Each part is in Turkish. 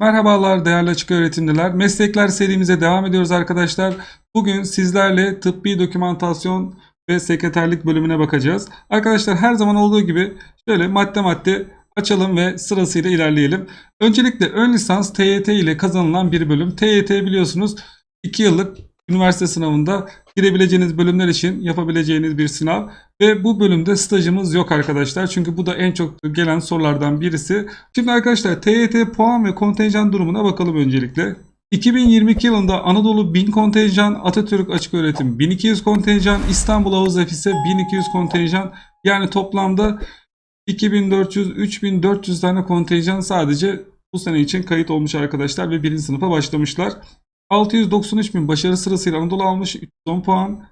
Merhabalar değerli açık öğretimliler. Meslekler serimize devam ediyoruz arkadaşlar. Bugün sizlerle tıbbi dokümantasyon ve sekreterlik bölümüne bakacağız. Arkadaşlar her zaman olduğu gibi şöyle madde madde açalım ve sırasıyla ilerleyelim. Öncelikle ön lisans TYT ile kazanılan bir bölüm. TYT biliyorsunuz 2 yıllık üniversite sınavında girebileceğiniz bölümler için yapabileceğiniz bir sınav. Ve bu bölümde stajımız yok arkadaşlar. Çünkü bu da en çok gelen sorulardan birisi. Şimdi arkadaşlar TYT puan ve kontenjan durumuna bakalım öncelikle. 2022 yılında Anadolu 1000 kontenjan, Atatürk Açık Öğretim 1200 kontenjan, İstanbul Havuz Efis'e 1200 kontenjan. Yani toplamda 2400-3400 tane kontenjan sadece bu sene için kayıt olmuş arkadaşlar ve birinci sınıfa başlamışlar. 693 bin başarı sırasıyla Anadolu almış 310 puan.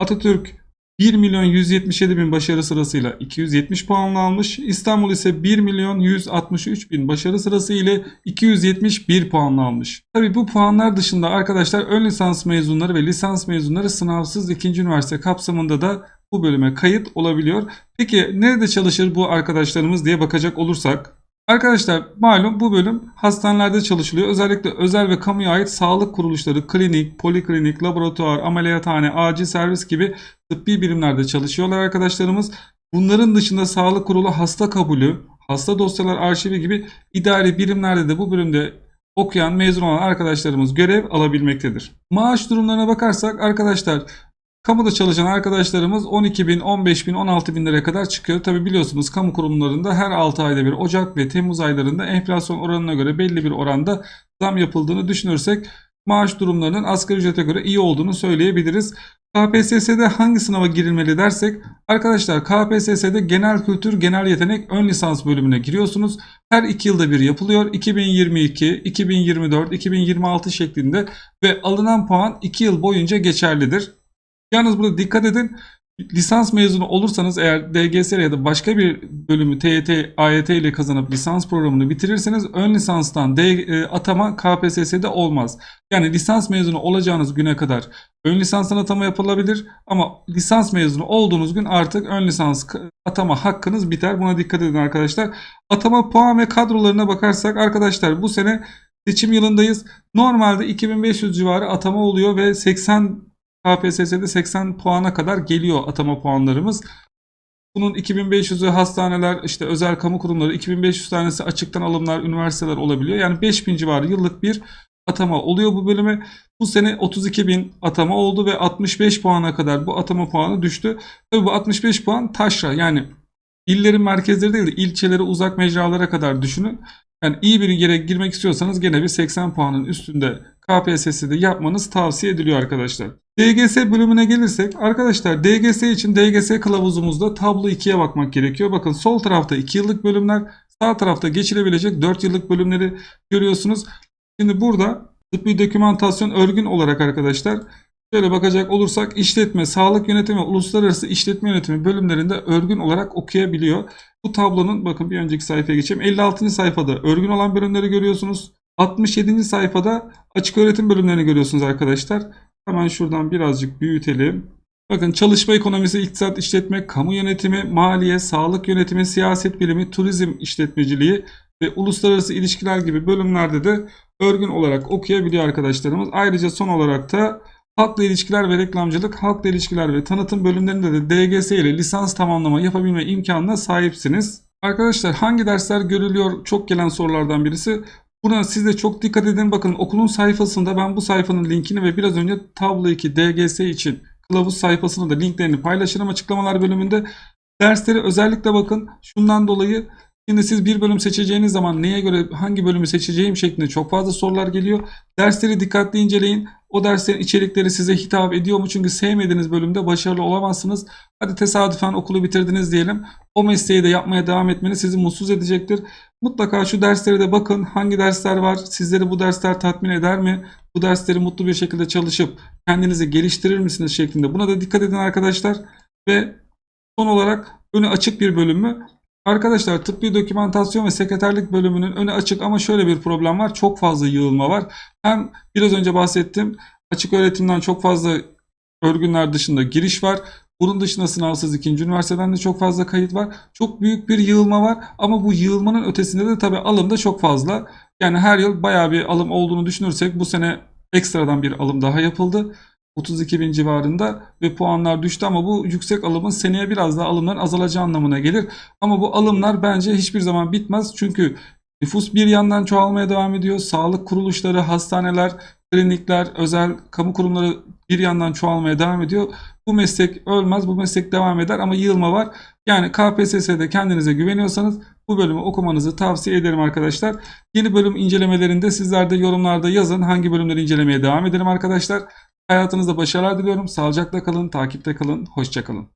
Atatürk 1 milyon 177 bin başarı sırasıyla 270 puanla almış. İstanbul ise 1 milyon 163 bin başarı sırası ile 271 puanla almış. Tabi bu puanlar dışında arkadaşlar ön lisans mezunları ve lisans mezunları sınavsız ikinci üniversite kapsamında da bu bölüme kayıt olabiliyor. Peki nerede çalışır bu arkadaşlarımız diye bakacak olursak Arkadaşlar malum bu bölüm hastanelerde çalışılıyor. Özellikle özel ve kamuya ait sağlık kuruluşları, klinik, poliklinik, laboratuvar, ameliyathane, acil servis gibi tıbbi birimlerde çalışıyorlar arkadaşlarımız. Bunların dışında sağlık kurulu hasta kabulü, hasta dosyalar arşivi gibi idari birimlerde de bu bölümde okuyan, mezun olan arkadaşlarımız görev alabilmektedir. Maaş durumlarına bakarsak arkadaşlar Kamuda çalışan arkadaşlarımız 12 bin, 15 bin, 16 bin liraya kadar çıkıyor. Tabi biliyorsunuz kamu kurumlarında her 6 ayda bir Ocak ve Temmuz aylarında enflasyon oranına göre belli bir oranda zam yapıldığını düşünürsek maaş durumlarının asgari ücrete göre iyi olduğunu söyleyebiliriz. KPSS'de hangi sınava girilmeli dersek arkadaşlar KPSS'de genel kültür genel yetenek ön lisans bölümüne giriyorsunuz. Her 2 yılda bir yapılıyor. 2022, 2024, 2026 şeklinde ve alınan puan 2 yıl boyunca geçerlidir. Yalnız burada dikkat edin. Lisans mezunu olursanız eğer DGS ya da başka bir bölümü TYT, AYT ile kazanıp lisans programını bitirirseniz ön lisanstan D, e, atama KPSS'de olmaz. Yani lisans mezunu olacağınız güne kadar ön lisanstan atama yapılabilir ama lisans mezunu olduğunuz gün artık ön lisans atama hakkınız biter. Buna dikkat edin arkadaşlar. Atama puan ve kadrolarına bakarsak arkadaşlar bu sene seçim yılındayız. Normalde 2500 civarı atama oluyor ve 80 KPSS'de 80 puana kadar geliyor atama puanlarımız. Bunun 2500'ü hastaneler, işte özel kamu kurumları, 2500 tanesi açıktan alımlar, üniversiteler olabiliyor. Yani 5000 civarı yıllık bir atama oluyor bu bölüme. Bu sene 32 bin atama oldu ve 65 puana kadar bu atama puanı düştü. Tabii bu 65 puan taşra yani illerin merkezleri değil de ilçelere uzak mecralara kadar düşünün. Yani iyi bir yere girmek istiyorsanız gene bir 80 puanın üstünde KPSS'de yapmanız tavsiye ediliyor arkadaşlar. DGS bölümüne gelirsek arkadaşlar DGS için DGS kılavuzumuzda tablo 2'ye bakmak gerekiyor. Bakın sol tarafta 2 yıllık bölümler sağ tarafta geçilebilecek 4 yıllık bölümleri görüyorsunuz. Şimdi burada tıbbi dokümantasyon örgün olarak arkadaşlar şöyle bakacak olursak işletme, sağlık yönetimi, uluslararası işletme yönetimi bölümlerinde örgün olarak okuyabiliyor. Bu tablonun bakın bir önceki sayfaya geçeyim. 56. sayfada örgün olan bölümleri görüyorsunuz. 67. sayfada açık öğretim bölümlerini görüyorsunuz arkadaşlar. Hemen şuradan birazcık büyütelim. Bakın çalışma ekonomisi, iktisat işletme, kamu yönetimi, maliye, sağlık yönetimi, siyaset bilimi, turizm işletmeciliği ve uluslararası ilişkiler gibi bölümlerde de örgün olarak okuyabiliyor arkadaşlarımız. Ayrıca son olarak da halkla ilişkiler ve reklamcılık, halkla ilişkiler ve tanıtım bölümlerinde de DGS ile lisans tamamlama yapabilme imkanına sahipsiniz. Arkadaşlar hangi dersler görülüyor çok gelen sorulardan birisi. Buna siz de çok dikkat edin. Bakın okulun sayfasında ben bu sayfanın linkini ve biraz önce tablo 2 DGS için kılavuz sayfasında da linklerini paylaşırım açıklamalar bölümünde. Dersleri özellikle bakın şundan dolayı Şimdi siz bir bölüm seçeceğiniz zaman neye göre hangi bölümü seçeceğim şeklinde çok fazla sorular geliyor. Dersleri dikkatli inceleyin. O derslerin içerikleri size hitap ediyor mu? Çünkü sevmediğiniz bölümde başarılı olamazsınız. Hadi tesadüfen okulu bitirdiniz diyelim. O mesleği de yapmaya devam etmeniz sizi mutsuz edecektir. Mutlaka şu derslere de bakın. Hangi dersler var? Sizleri bu dersler tatmin eder mi? Bu dersleri mutlu bir şekilde çalışıp kendinizi geliştirir misiniz şeklinde. Buna da dikkat edin arkadaşlar. Ve son olarak önü açık bir bölüm mü? Arkadaşlar tıbbi dokümantasyon ve sekreterlik bölümünün önü açık ama şöyle bir problem var. Çok fazla yığılma var. Hem biraz önce bahsettim açık öğretimden çok fazla örgünler dışında giriş var. Bunun dışında sınavsız ikinci üniversiteden de çok fazla kayıt var. Çok büyük bir yığılma var ama bu yığılmanın ötesinde de tabii alım da çok fazla. Yani her yıl bayağı bir alım olduğunu düşünürsek bu sene ekstradan bir alım daha yapıldı. 32 bin civarında ve puanlar düştü ama bu yüksek alımın seneye biraz daha alımların azalacağı anlamına gelir. Ama bu alımlar bence hiçbir zaman bitmez. Çünkü nüfus bir yandan çoğalmaya devam ediyor. Sağlık kuruluşları, hastaneler, klinikler, özel kamu kurumları bir yandan çoğalmaya devam ediyor. Bu meslek ölmez, bu meslek devam eder ama yığılma var. Yani KPSS'de kendinize güveniyorsanız bu bölümü okumanızı tavsiye ederim arkadaşlar. Yeni bölüm incelemelerinde sizler de yorumlarda yazın hangi bölümleri incelemeye devam edelim arkadaşlar. Hayatınızda başarılar diliyorum. Sağlıcakla kalın, takipte kalın, hoşça kalın.